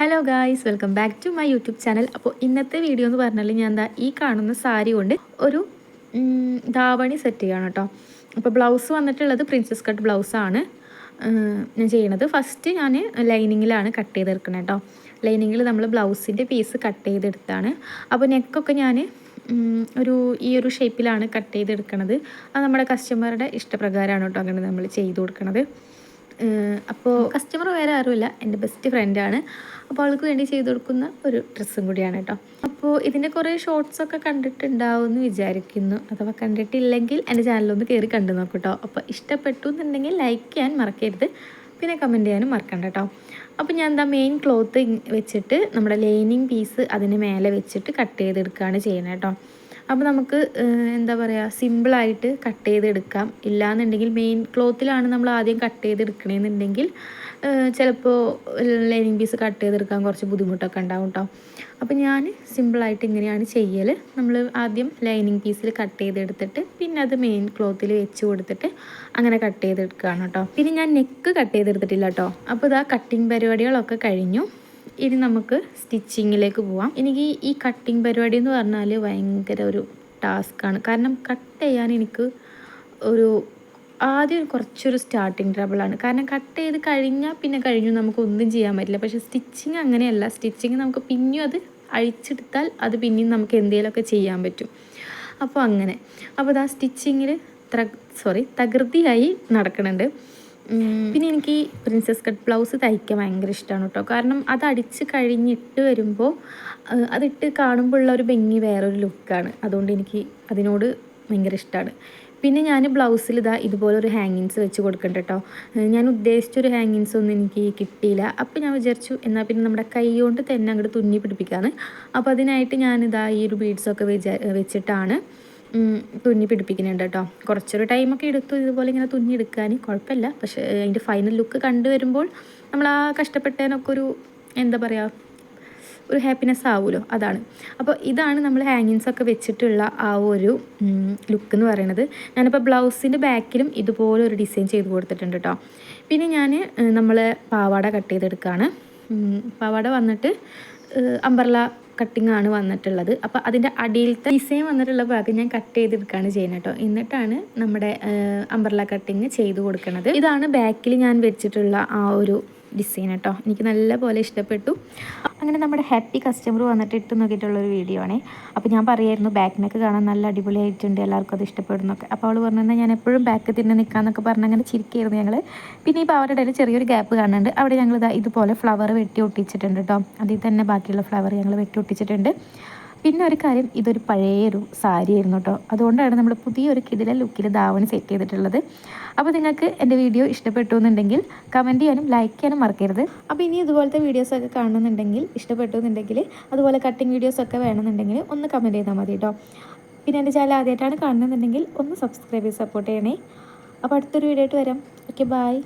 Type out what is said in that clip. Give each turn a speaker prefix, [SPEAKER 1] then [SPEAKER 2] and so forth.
[SPEAKER 1] Hello guys welcome back to my YouTube channel അപ്പോൾ ഇന്നത്തെ video എന്ന് പറഞ്ഞാൽ ഞാൻ എന്താ ഈ കാണുന്ന സാരി കൊണ്ട് ഒരു ധാവണി സെറ്റ് ചെയ്യണം കേട്ടോ. അപ്പോൾ ബ്ലൗസ് വന്നിട്ടുള്ളത് പ്രിൻസസ് കട്ട് ബ്ലൗസാണ് ഞാൻ ചെയ്യണത്. ഫസ്റ്റ് ഞാൻ ലൈനിങ്ങിലാണ് കട്ട് ചെയ്തെടുക്കണത് കേട്ടോ ലൈനിങ്ങിൽ നമ്മൾ ബ്ലൗസിന്റെ പീസ് കട്ട് ചെയ്തെടുത്താണ്. അപ്പോൾ നെക്കൊക്കെ ഞാൻ ഒരു ഈ ഒരു ഷേപ്പിലാണ് കട്ട് ചെയ്തെടുക്കണത്. അത് നമ്മുടെ കസ്റ്റമറുടെ ഇഷ്ടപ്രകാരമാണ് കേട്ടോ അങ്ങനെ നമ്മൾ ചെയ്തു കൊടുക്കണത്. അപ്പോൾ കസ്റ്റമർ വേറെ ആരുമില്ല. എന്റെ ബെസ്റ്റ് ഫ്രണ്ടാണ് അപ്പോൾ അവൾക്ക് വേണ്ടി ചെയ്തു കൊടുക്കുന്ന ഒരു ഡ്രസ്സും കൂടിയാണ് കേട്ടോ. അപ്പോൾ ഇതിന്റെ കുറേ ഷോർട്സ് ഒക്കെ കണ്ടിട്ടുണ്ടാവും എന്ന് വിചാരിക്കുന്നു. അഥവാ കണ്ടിട്ടില്ലെങ്കിൽ എന്റെ ചാനലൊന്ന് കയറി കണ്ടു നോക്കൂ കേട്ടോ. അപ്പോൾ ഇഷ്ടപ്പെട്ടു എന്നുണ്ടെങ്കിൽ ലൈക്ക് ചെയ്യാൻ മറക്കരുത്. പിന്നെ കമന്റ് ചെയ്യാനും മറക്കണ്ട കേട്ടോ. അപ്പോൾ ഞാൻ എന്താ മെയിൻ ക്ലോത്ത് വെച്ചിട്ട് നമ്മുടെ ലൈനിങ് പീസ് അതിന് മേലെ വെച്ചിട്ട് കട്ട് ചെയ്തെടുക്കുകയാണ് ചെയ്യുന്നത് കേട്ടോ. അപ്പോൾ നമുക്ക് എന്താ പറയുക സിമ്പിളായിട്ട് കട്ട് ചെയ്തെടുക്കാം. ഇല്ലാന്നുണ്ടെങ്കിൽ മെയിൻ ക്ലോത്തിലാണ് നമ്മൾ ആദ്യം കട്ട് ചെയ്തെടുക്കണമെന്നുണ്ടെങ്കിൽ ചിലപ്പോൾ ലൈനിങ് പീസ് കട്ട് ചെയ്തെടുക്കാൻ കുറച്ച് ബുദ്ധിമുട്ടൊക്കെ ഉണ്ടാവും കേട്ടോ അപ്പോൾ ഞാൻ സിമ്പിളായിട്ട് ഇങ്ങനെയാണ് ചെയ്യൽ നമ്മൾ ആദ്യം ലൈനിങ് പീസിൽ കട്ട് ചെയ്തെടുത്തിട്ട് പിന്നെ അത് മെയിൻ ക്ലോത്തിൽ വെച്ച് കൊടുത്തിട്ട് അങ്ങനെ കട്ട് ചെയ്തെടുക്കുകയാണ് കേട്ടോ പിന്നെ ഞാൻ നെക്ക് കട്ട് ചെയ്തെടുത്തിട്ടില്ല കേട്ടോ അപ്പോൾ ഇതാ കട്ടിങ് പരിപാടികളൊക്കെ കഴിഞ്ഞു. ഇനി നമുക്ക് സ്റ്റിച്ചിങ്ങിലേക്ക് പോവാം. എനിക്ക് ഈ കട്ടിങ് പരിപാടി എന്ന് പറഞ്ഞാൽ ഭയങ്കര ഒരു ടാസ്ക്കാണ് കാരണം കട്ട് ചെയ്യാൻ എനിക്ക് ഒരു ആദ്യം കുറച്ചൊരു സ്റ്റാർട്ടിങ് ട്രബിളാണ് കാരണം കട്ട് ചെയ്ത് കഴിഞ്ഞാൽ പിന്നെ കഴിഞ്ഞു നമുക്ക് ഒന്നും ചെയ്യാൻ പറ്റില്ല. പക്ഷേ സ്റ്റിച്ചിങ് അങ്ങനെയല്ല. സ്റ്റിച്ചിങ് നമുക്ക് പിന്നെയും അത് അഴിച്ചെടുത്താൽ അത് പിന്നെയും നമുക്ക് എന്തെങ്കിലുമൊക്കെ ചെയ്യാൻ പറ്റും. അപ്പോൾ അങ്ങനെ. അപ്പോൾ അത് ആ സ്റ്റിച്ചിങ്ങിൽ സോറി തകൃതിയായി നടക്കുന്നുണ്ട് പിന്നെ എനിക്ക് ഈ പ്രിൻസസ് കട്ട് ബ്ലൗസ് തയ്ക്കാൻ ഭയങ്കര ഇഷ്ടമാണ് കേട്ടോ. കാരണം അത് അടിച്ച് കഴിഞ്ഞിട്ട് വരുമ്പോൾ അതിട്ട് കാണുമ്പോഴുള്ള ഒരു ഭംഗി വേറൊരു ലുക്കാണ് അതുകൊണ്ട് എനിക്ക് അതിനോട് ഭയങ്കര ഇഷ്ടമാണ് പിന്നെ ഞാൻ ബ്ലൗസിൽ ഇതാ ഇതുപോലെ ഒരു ഹാങ്ങിങ്സ് വെച്ച് കൊടുക്കണ്ട കേട്ടോ. ഞാൻ ഉദ്ദേശിച്ചൊരു ഹാങ്ങിങ്സ് ഒന്നും എനിക്ക് കിട്ടിയില്ല. അപ്പോൾ ഞാൻ വിചാരിച്ചു എന്നാൽ പിന്നെ നമ്മുടെ കൈ കൊണ്ട് തന്നെ അങ്ങോട്ട് തുന്നി പിടിപ്പിക്കാന്ന്. അപ്പോൾ അതിനായിട്ട് ഞാനിതാ ഈ ഒരു ബീഡ്സൊക്കെ വെച്ച് വെച്ചിട്ടാണ് തുന്നി പിടിപ്പിക്കുന്നുണ്ട് കേട്ടോ. കുറച്ചൊരു ടൈമൊക്കെ എടുത്തു ഇതുപോലെ ഇങ്ങനെ തുന്നി എടുക്കാൻ കുഴപ്പമില്ല. പക്ഷേ അതിന്റെ ഫൈനൽ ലുക്ക് കണ്ടുവരുമ്പോൾ നമ്മൾ ആ കഷ്ടപ്പെട്ടതിനൊക്കെ ഒരു എന്താ പറയുക ഒരു ഹാപ്പിനെസ് ആവുമല്ലോ അതാണ്. അപ്പോൾ ഇതാണ് നമ്മൾ ഹാങ്ങിങ്സ് ഒക്കെ വെച്ചിട്ടുള്ള ആ ഒരു ലുക്ക് എന്ന് പറയുന്നത് ഞാനിപ്പോൾ ബ്ലൗസിന്റെ ബാക്കിലും ഇതുപോലെ ഒരു ഡിസൈൻ ചെയ്ത് കൊടുത്തിട്ടുണ്ട് കേട്ടോ. പിന്നെ ഞാൻ നമ്മൾ പാവാട കട്ട് ചെയ്തെടുക്കുകയാണ് പാവാട വന്നിട്ട് അമ്പർല കട്ടിംഗ് ആണ് വന്നിട്ടുള്ളത്. അപ്പോൾ അതിന്റെ അടിയിലത്തെ ഡിസൈൻ വന്നിട്ടുള്ള ഭാഗം ഞാൻ കട്ട് ചെയ്തെടുക്കുകയാണ് ചെയ്യുന്നത് കേട്ടോ എന്നിട്ടാണ് നമ്മുടെ അമ്പർല കട്ടിങ് ചെയ്ത് കൊടുക്കുന്നത് ഇതാണ് ബാക്കിൽ ഞാൻ വെച്ചിട്ടുള്ള ആ ഒരു ഡിസൈൻ കേട്ടോ എനിക്ക് നല്ല പോലെ ഇഷ്ടപ്പെട്ടു. അങ്ങനെ നമ്മുടെ ഹാപ്പി കസ്റ്റമർ വന്നിട്ട് ഇട്ട് നോക്കിയിട്ടുള്ളൊരു വീഡിയോ ആണേ. അപ്പോൾ ഞാൻ പറയായിരുന്നു ബാക്ക് കാണാൻ നല്ല അടിപൊളിയായിട്ടുണ്ട് എല്ലാവർക്കും അത് ഇഷ്ടപ്പെടുന്നൊക്കെ. അപ്പോൾ അവൾ പറഞ്ഞു ഞാൻ എപ്പോഴും ബാക്ക് തിന്നെ നിൽക്കാമെന്നൊക്കെ പറഞ്ഞ് അങ്ങനെ ചിരിക്കായിരുന്നു ഞങ്ങൾ പിന്നെ ഇപ്പോൾ അവരുടെ ഇടയിൽ ചെറിയൊരു ഗ്യാപ്പ് കാണുന്നുണ്ട്. അവിടെ ഞങ്ങൾ ഇതുപോലെ ഫ്ലവർ വെട്ടി ഒട്ടിച്ചിട്ടുണ്ട് കേട്ടോ അതിൽ തന്നെ ബാക്കിയുള്ള ഫ്ലവർ ഞങ്ങൾ വെട്ടി ഒട്ടിച്ചിട്ടുണ്ട്. പിന്നെ ഒരു കാര്യം ഇതൊരു പഴയൊരു സാരി ആയിരുന്നു കേട്ടോ. അതുകൊണ്ടാണ് നമ്മൾ പുതിയൊരു കിതിലെ ലുക്കിൽ ധാവണി സെറ്റ് ചെയ്തിട്ടുള്ളത്. അപ്പോൾ നിങ്ങൾക്ക് എന്റെ വീഡിയോ ഇഷ്ടപ്പെട്ടു എന്നുണ്ടെങ്കിൽ കമന്റ് ചെയ്യാനും ലൈക്ക് ചെയ്യാനും മറക്കരുത്. അപ്പോൾ ഇനി ഇതുപോലത്തെ വീഡിയോസൊക്കെ കാണുന്നുണ്ടെങ്കിൽ ഇഷ്ടപ്പെട്ടു എന്നുണ്ടെങ്കിൽ അതുപോലെ കട്ടിങ് വീഡിയോസൊക്കെ വേണമെന്നുണ്ടെങ്കിൽ ഒന്ന് കമന്റ് ചെയ്താൽ മതി കേട്ടോ. പിന്നെ എന്റെ ചാനൽ ആദ്യമായിട്ടാണ് കാണുന്നുണ്ടെങ്കിൽ ഒന്ന് സബ്സ്ക്രൈബ് ചെയ്ത് സപ്പോർട്ട് ചെയ്യണേ. അപ്പോൾ അടുത്തൊരു വീഡിയോ ആയിട്ട് വരാം. Okay bye